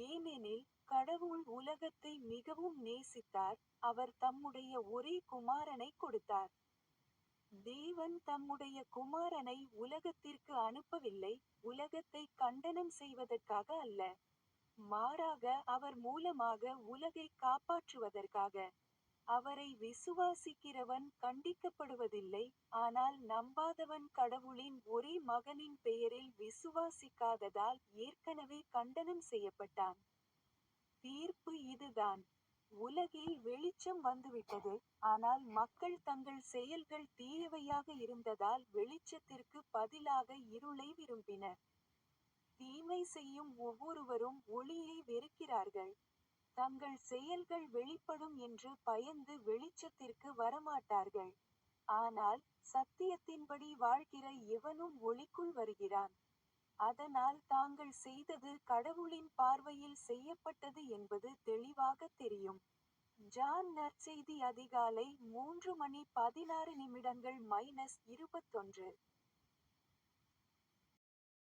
ஏனெனில் கடவுள் உலகத்தை மிகவும் நேசித்தார் அவர் தம்முடைய ஒரே குமாரனை கொடுத்தார். தேவன் தம்முடைய குமாரனை உலகத்திற்கு அனுப்பவில்லை உலகத்தை கண்டனம் செய்வதற்காக அல்ல. மாறாக அவர் மூலமாக உலகை காப்பாற்றுவதற்காக. அவரை விசுவாசிக்கிறவன் கண்டிக்கப்படுவதில்லை ஆனால் நம்பாதவன் கடவுளின் ஒரே மகனின் பெயரில் விசுவாசிக்காததால் ஏற்கனவே கண்டனம் செய்யப்பட்டான். தீர்ப்பு இதுதான். உலகில் வெளிச்சம் வந்துவிட்டது ஆனால் மக்கள் தங்கள் செயல்கள் தீயவையாக இருந்ததால் வெளிச்சத்திற்கு பதிலாக இருளை விரும்பினர். தீமை செய்யும் ஒவ்வொருவரும் ஒளியை வெறுக்கிறார்கள். தங்கள் செயல்கள் வெளிப்படும் என்று பயந்து வெளிச்சத்திற்கு வரமாட்டார்கள். ஆனால் சத்தியத்தின்படி வாழ்கிற எவனும் ஒளிக்குள் வருகிறான். அதனால் தாங்கள் செய்தது கடவுளின் பார்வையில் செய்யப்பட்டது என்பது தெளிவாகத் தெரியும். ஜான் நற்செய்தி அதிகாலை மூன்று மணி பதினாறு நிமிடங்கள் மைனஸ் இருபத்தொன்று.